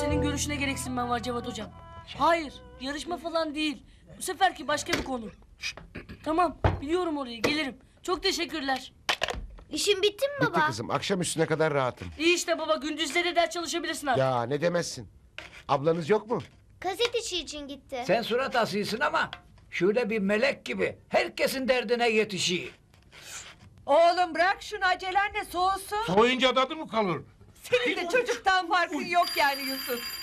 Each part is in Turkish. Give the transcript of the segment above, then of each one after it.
senin görüşüne gereksinmem var Cevat hocam. Hayır, yarışma falan değil. Bu seferki başka bir konu. Tamam, biliyorum orayı, gelirim. Çok teşekkürler. İşin bitti mi Bitti baba? kızım. Akşam üstüne kadar rahatım. İyi işte baba, gündüzleri ders çalışabilirsin artık. Ya ne demezsin. Ablanız yok mu? Gazete işi için gitti. Sen surat asıyorsun ama şöyle bir melek gibi herkesin derdine yetişiyor. Oğlum bırak şunu acelenle soğusun. Soğuyunca tadı mı kalır? Senin de çocuktan farkın yok yani Yusuf.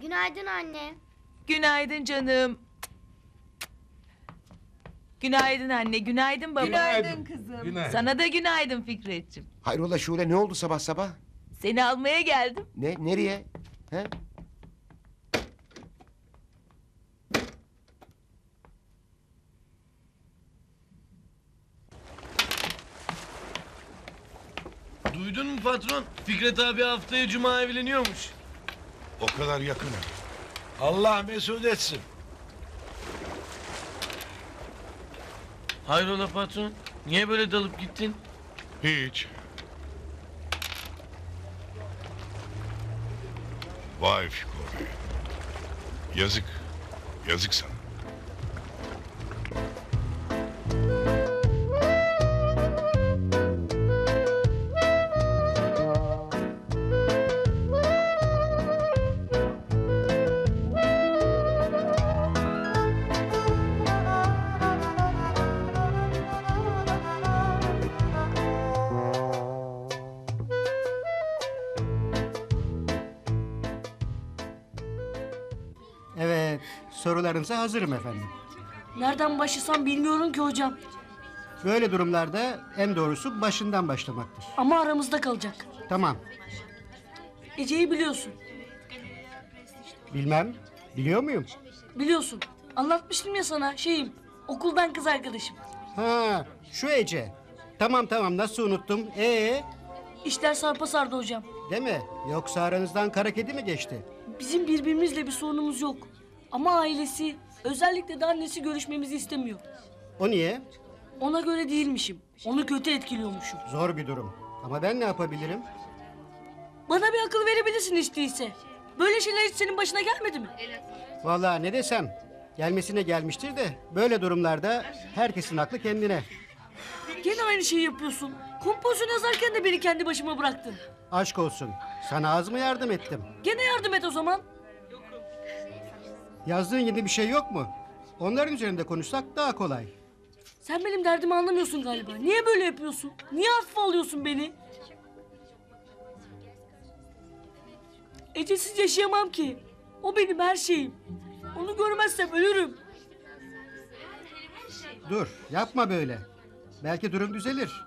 Günaydın anne. Günaydın canım. Günaydın anne, günaydın baba. Günaydın kızım. Günaydın. Sana da günaydın Fikretciğim. Hayrola Şule ne oldu sabah sabah? Seni almaya geldim. Ne nereye? He? Duydun mu patron? Fikret abi haftaya cuma evleniyormuş. O kadar yakın. Allah mesut etsin. Hayrola patron? Niye böyle dalıp gittin? Hiç. Vay Fiko be. Yazık. Yazık sana. Hazırım efendim. Nereden başlasam bilmiyorum ki hocam. Böyle durumlarda en doğrusu başından başlamaktır. Ama aramızda kalacak. Tamam, Ece'yi biliyorsun. bilmem, biliyor muyum? Biliyorsun. Anlatmıştım ya sana şeyim. Okuldan kız arkadaşım. Ha, şu Ece. Tamam tamam, nasıl unuttum? Ee, İşler sarpa sardı hocam. değil mi? Yoksa aranızdan kara kedi mi geçti? Bizim birbirimizle bir sorunumuz yok. Ama ailesi, özellikle de annesi görüşmemizi istemiyor. O niye? Ona göre değilmişim. Onu kötü etkiliyormuşum. Zor bir durum. Ama ben ne yapabilirim? Bana bir akıl verebilirsin değilse. Böyle şeyler hiç senin başına gelmedi mi? Vallahi ne desem, gelmesine gelmiştir de böyle durumlarda herkesin aklı kendine. Gene aynı şeyi yapıyorsun. Kompozisyon yazarken de beni kendi başıma bıraktın. Aşk olsun. Sana az mı yardım ettim? Gene yardım et o zaman. Yazdığın yeni bir şey yok mu? Onların üzerinde konuşsak daha kolay. Sen benim derdimi anlamıyorsun galiba. Niye böyle yapıyorsun? Niye hafife alıyorsun beni? Ecesiz yaşayamam ki. O benim her şeyim. Onu görmezsem ölürüm. Dur, yapma böyle. Belki durum düzelir.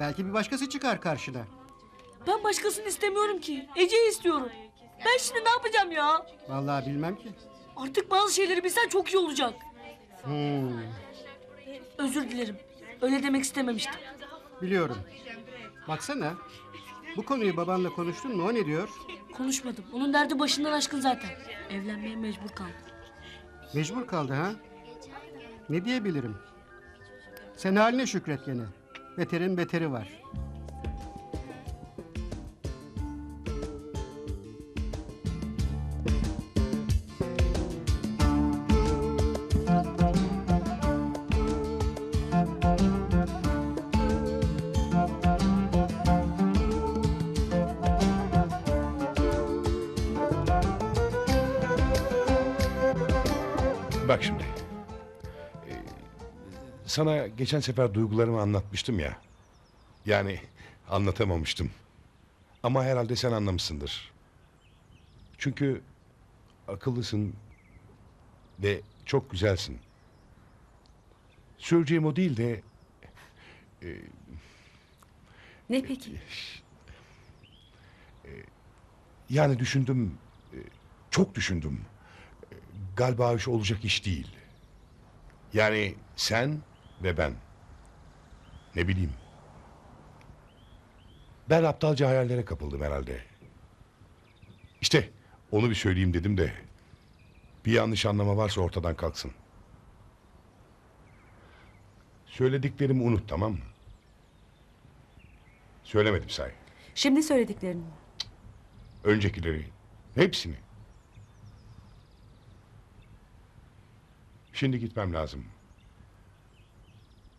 Belki bir başkası çıkar karşına. Ben başkasını istemiyorum ki. Ece'yi istiyorum. Ben şimdi ne yapacağım ya? Vallahi bilmem ki. Artık bazı şeyleri bilsen çok iyi olacak. Hmm, Özür dilerim. Öyle demek istememiştim. biliyorum. Baksana. Bu konuyu babanla konuştun mu? O ne diyor? Konuşmadım. Onun derdi başından aşkın zaten. Evlenmeye mecbur kaldım. Mecbur kaldı ha? Ne diyebilirim? Sen haline şükret gene. Beterin beteri var. Bak şimdi. Ee, Sana geçen sefer duygularımı anlatmıştım ya. Yani anlatamamıştım. Ama herhalde sen anlamışsındır. Çünkü akıllısın ve çok güzelsin. Söyleyeceğim o değil de Ne peki? yani düşündüm, e, çok düşündüm. Galiba iş olacak iş değil. Yani sen ve ben. Ne bileyim. Ben aptalca hayallere kapıldım herhalde. İşte onu bir söyleyeyim dedim de bir yanlış anlama varsa ortadan kalksın. Söylediklerimi unut tamam mı? Söylemedim say. Şimdi söylediklerini? Öncekileri. Hepsini. Şimdi gitmem lazım.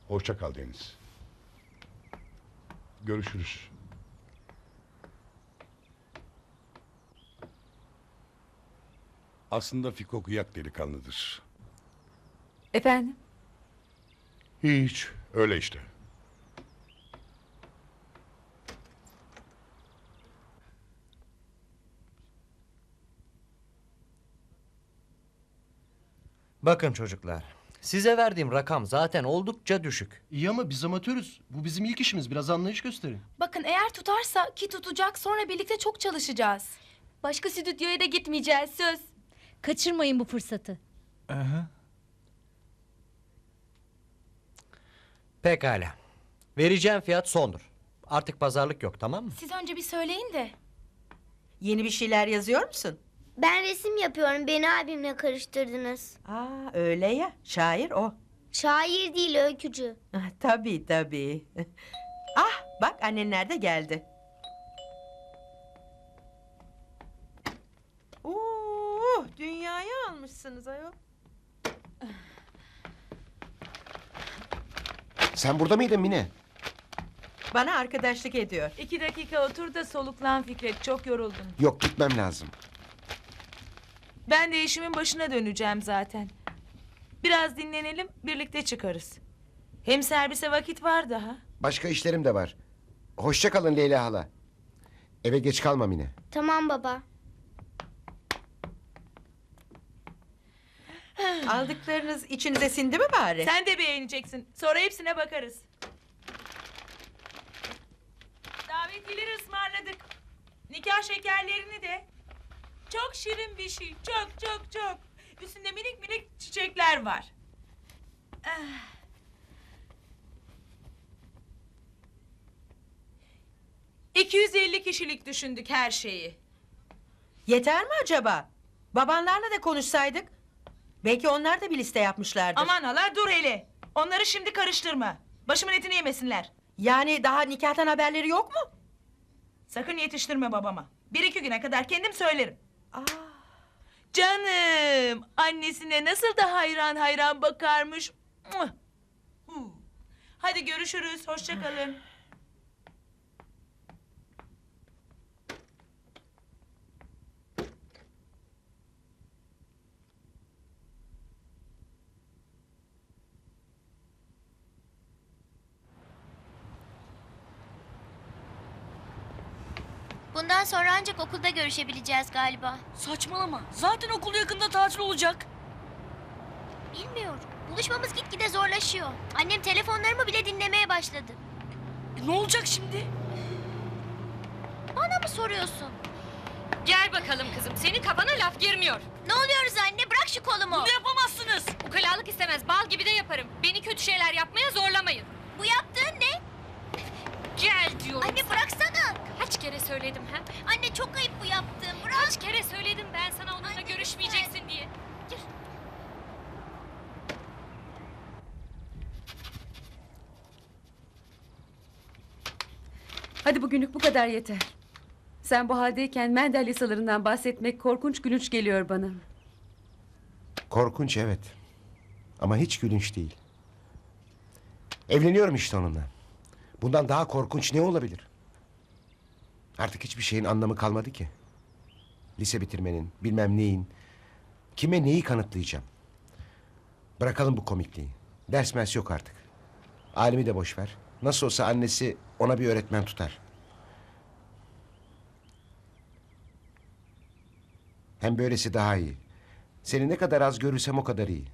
Hoşça kal Deniz. Görüşürüz. Aslında Fiko kıyak delikanlıdır. Efendim? Hiç. Öyle işte. Bakın çocuklar. Size verdiğim rakam zaten oldukça düşük. İyi ama biz amatörüz. Bu bizim ilk işimiz. Biraz anlayış gösterin. Bakın eğer tutarsa ki tutacak sonra birlikte çok çalışacağız. Başka stüdyoya da gitmeyeceğiz söz. Kaçırmayın bu fırsatı. Pekala. Vereceğim fiyat sondur. Artık pazarlık yok tamam mı? Siz önce bir söyleyin de. Yeni bir şeyler yazıyor musun? Ben resim yapıyorum. Beni abimle karıştırdınız. Aa öyle ya. Şair o. Şair değil öykücü. Ah, tabii tabii. ah bak annenler de geldi. Oo, dünyayı almışsınız ayol. Sen burada mıydın Mine? Bana arkadaşlık ediyor. İki dakika otur da soluklan Fikret çok yoruldum. Yok gitmem lazım. Ben de işimin başına döneceğim zaten. Biraz dinlenelim birlikte çıkarız. Hem servise vakit var daha. Başka işlerim de var. Hoşça kalın Leyla hala. Eve geç kalma Mine. Tamam baba. Aldıklarınız içinize sindi mi bari? Sen de beğeneceksin. Sonra hepsine bakarız. Davetlileri ısmarladık. Nikah şekerlerini de. Çok şirin bir şey. Çok çok çok. Üstünde minik minik çiçekler var. Ah. ...250 kişilik düşündük her şeyi. Yeter mi acaba? Babanlarla da konuşsaydık. Belki onlar da bir liste yapmışlardır. Aman hala dur hele. Onları şimdi karıştırma. Başımın etini yemesinler. Yani daha nikahtan haberleri yok mu? Sakın yetiştirme babama. Bir iki güne kadar kendim söylerim. Canım, annesine nasıl da hayran hayran bakarmış. Hadi görüşürüz, hoşça kalın. Bundan sonra ancak okulda görüşebileceğiz galiba. Saçmalama. Zaten okul yakında tatil olacak. Bilmiyorum. Buluşmamız gitgide zorlaşıyor. Annem telefonlarımı bile dinlemeye başladı. E, ne olacak şimdi? Bana mı soruyorsun? Gel bakalım kızım. Senin kafana laf girmiyor. Ne oluyoruz anne? Bırak şu kolumu. Bunu yapamazsınız. Ukalalık istemez. Bal gibi de yaparım. Beni kötü şeyler yapmaya zorlamayın. Bu yaptığın ne? Gel diyorum. Anne bıraksana. Kaç kere söyledim ha? Anne çok ayıp bu yaptığın. Bırak. Kaç kere söyledim ben sana onunla Anne, görüşmeyeceksin diye. Hadi bugünlük bu kadar yeter. Sen bu haldeyken Mendel yasalarından bahsetmek korkunç gülünç geliyor bana. Korkunç evet. Ama hiç gülünç değil. Evleniyorum işte onunla. Bundan daha korkunç ne olabilir? Artık hiçbir şeyin anlamı kalmadı ki. Lise bitirmenin, bilmem neyin. Kime neyi kanıtlayacağım? Bırakalım bu komikliği. Ders mers yok artık. Alimi de boş ver. Nasıl olsa annesi ona bir öğretmen tutar. Hem böylesi daha iyi. Seni ne kadar az görürsem o kadar iyi.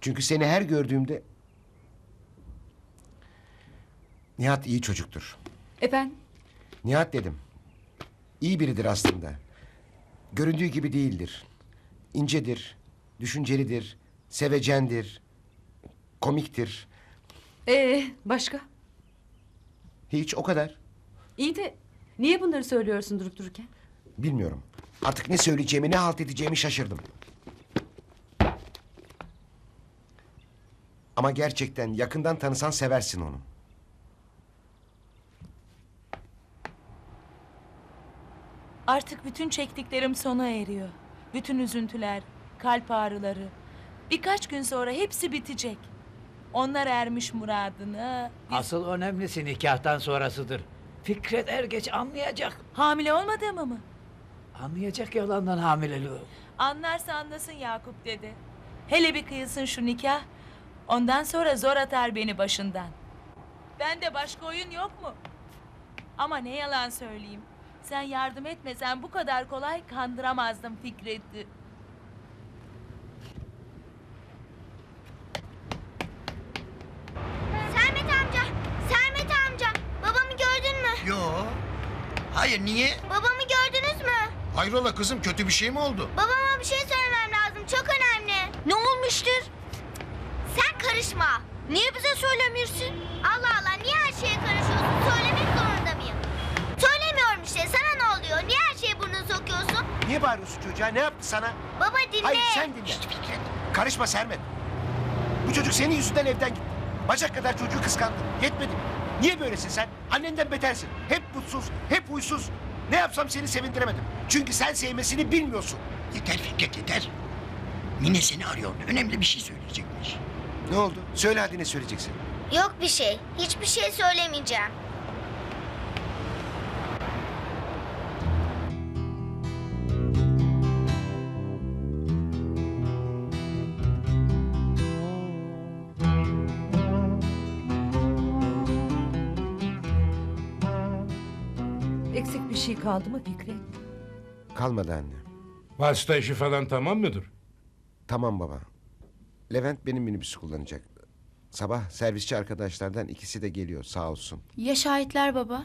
Çünkü seni her gördüğümde... Nihat iyi çocuktur. Efendim? Nihat dedim. İyi biridir aslında. Göründüğü gibi değildir. İncedir, düşüncelidir, sevecendir, komiktir. Ee, başka? Hiç o kadar. İyi de niye bunları söylüyorsun durup dururken? Bilmiyorum. Artık ne söyleyeceğimi, ne halt edeceğimi şaşırdım. Ama gerçekten yakından tanısan seversin onu. Artık bütün çektiklerim sona eriyor. Bütün üzüntüler, kalp ağrıları. Birkaç gün sonra hepsi bitecek. Onlar ermiş muradına. biz- Asıl önemlisi nikahtan sonrasıdır. Fikret er geç anlayacak. Hamile olmadığımı mı? Anlayacak yalandan hamileliği. Anlarsa anlasın Yakup dedi. Hele bir kıyılsın şu nikah. Ondan sonra zor atar beni başından. Ben de başka oyun yok mu? Ama ne yalan söyleyeyim. Sen yardım etmesen bu kadar kolay kandıramazdım Fikret'i. Sermet amca, Sermet amca. Babamı gördün mü? Yo. Hayır niye? Babamı gördünüz mü? Hayrola kızım kötü bir şey mi oldu? Babama bir şey söylemem lazım. Çok önemli. Ne olmuştur? Sen karışma. Niye bize söylemiyorsun? Allah Allah Niye bağırıyorsun çocuğa? Ne yaptı sana? Baba dinle. Hayır sen dinle. Karışma Sermet. Bu çocuk senin yüzünden evden gitti. Bacak kadar çocuğu kıskandın. Yetmedi mi? Niye böylesin sen? Annenden betersin. Hep mutsuz, hep huysuz. Ne yapsam seni sevindiremedim. Çünkü sen sevmesini bilmiyorsun. Yeter Fikret yeter. Mine seni arıyordu. Önemli bir şey söyleyecekmiş. Ne oldu? Söyle hadi ne söyleyeceksin. Yok bir şey. Hiçbir şey söylemeyeceğim. Şey kaldı mı Fikret? Kalmadı anne. Vasıta işi falan tamam mıdır? Tamam baba. Levent benim minibüsü kullanacak. Sabah servisçi arkadaşlardan ikisi de geliyor sağ olsun. Ya şahitler baba?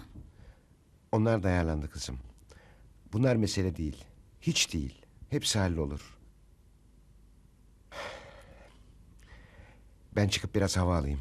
Onlar da ayarlandı kızım. Bunlar mesele değil. Hiç değil. Hepsi hallolur. Ben çıkıp biraz hava alayım.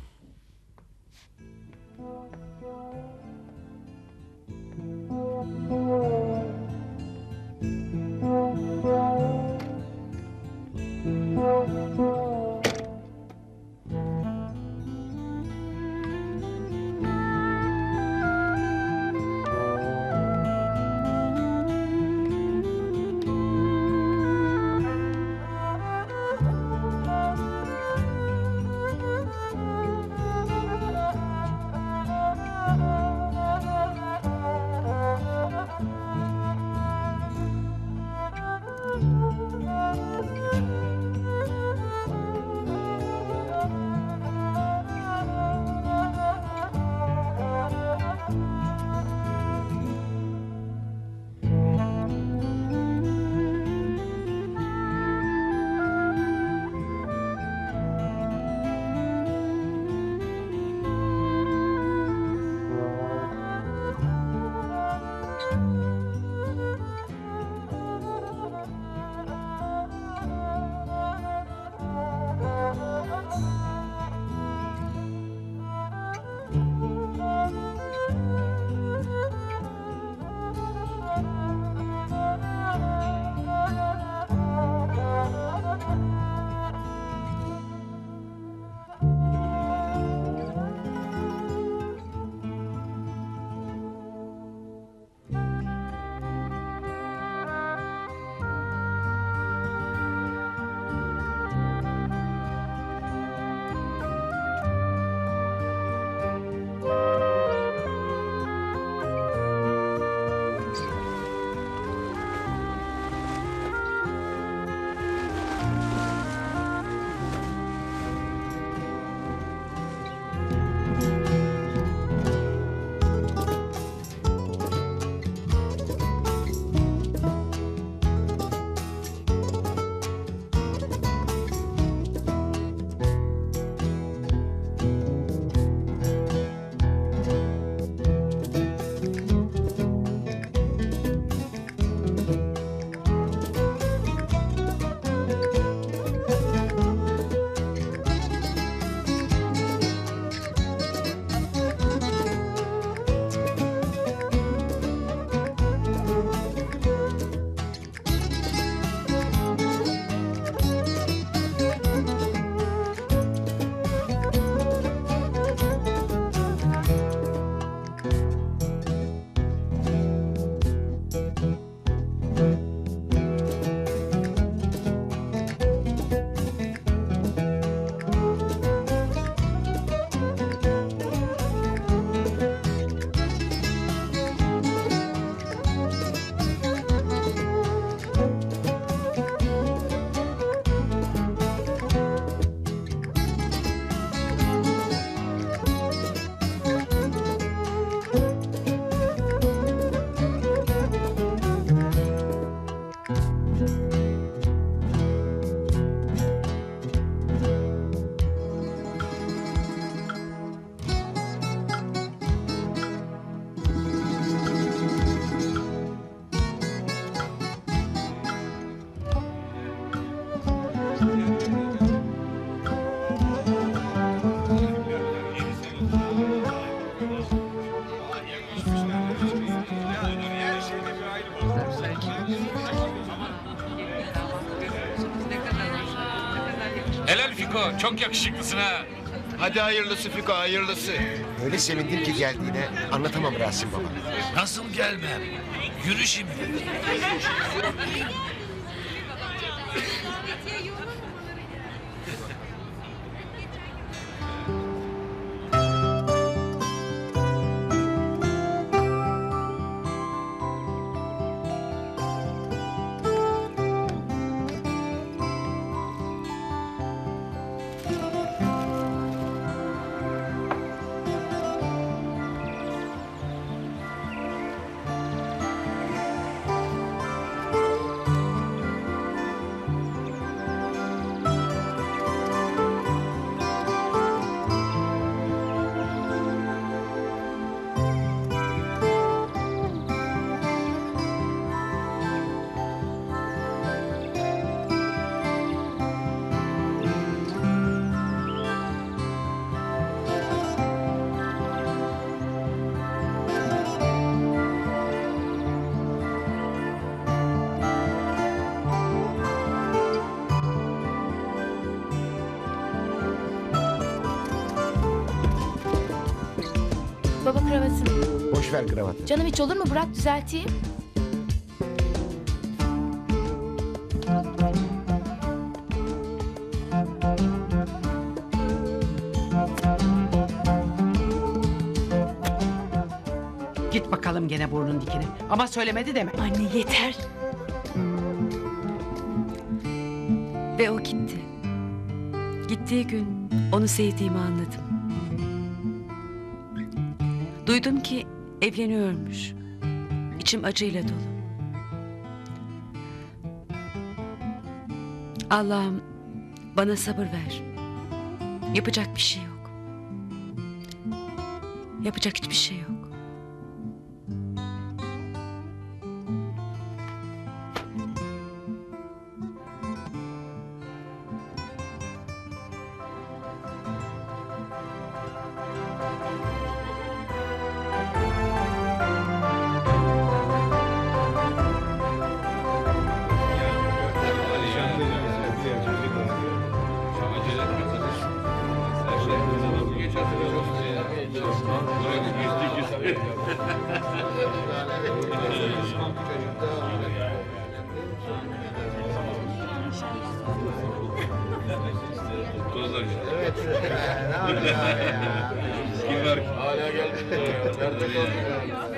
Fiko çok yakışıklısın ha. Hadi hayırlısı Fiko hayırlısı. Öyle sevindim ki geldiğine anlatamam Rasim baba. Nasıl gelmem? Yürü şimdi. Baba kravatını. Boş ver kravatı. Canım hiç olur mu? Bırak düzelteyim. Git bakalım gene burnun dikine. Ama söylemedi deme. Anne yeter. Ve o gitti. Gittiği gün onu sevdiğimi anladım. Duydum ki evleniyormuş. İçim acıyla dolu. Allah'ım bana sabır ver. Yapacak bir şey yok. Yapacak hiçbir şey yok. Hala gelmedi. Nerede kaldı?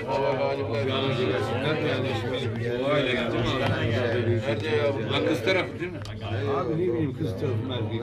Baba galipler. Nerede geldi? Nerede ya? Lan kız tarafı değil mi? Abi ne bileyim kız tarafı erkek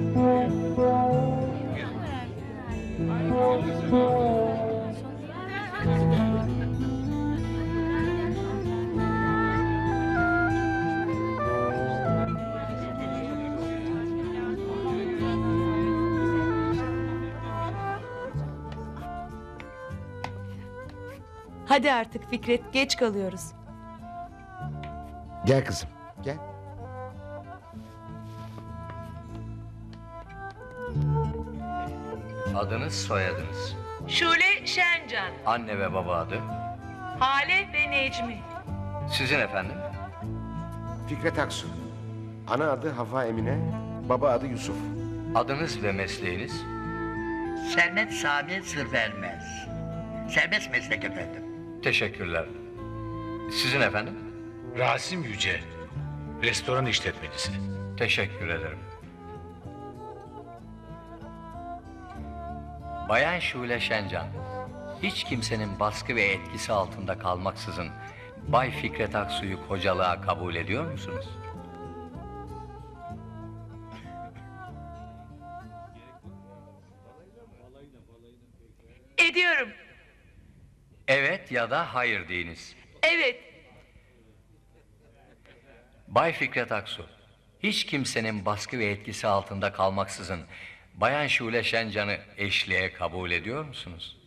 Hadi artık Fikret geç kalıyoruz. Gel kızım gel. Adınız soyadınız. Şule Şencan. Anne ve baba adı. Hale ve Necmi. Sizin efendim. Fikret Aksu. Ana adı Hafa Emine, baba adı Yusuf. Adınız ve mesleğiniz. Sermet Sami sır vermez. Serbest meslek efendim. Teşekkürler. Sizin efendim. Rasim Yüce. Restoran işletmecisi. Teşekkür ederim. Bayan Şule Şencan, hiç kimsenin baskı ve etkisi altında kalmaksızın Bay Fikret Aksu'yu kocalığa kabul ediyor musunuz? Ediyorum. Evet ya da hayır deyiniz. Evet. Bay Fikret Aksu, hiç kimsenin baskı ve etkisi altında kalmaksızın Bayan Şule Şencan'ı eşliğe kabul ediyor musunuz?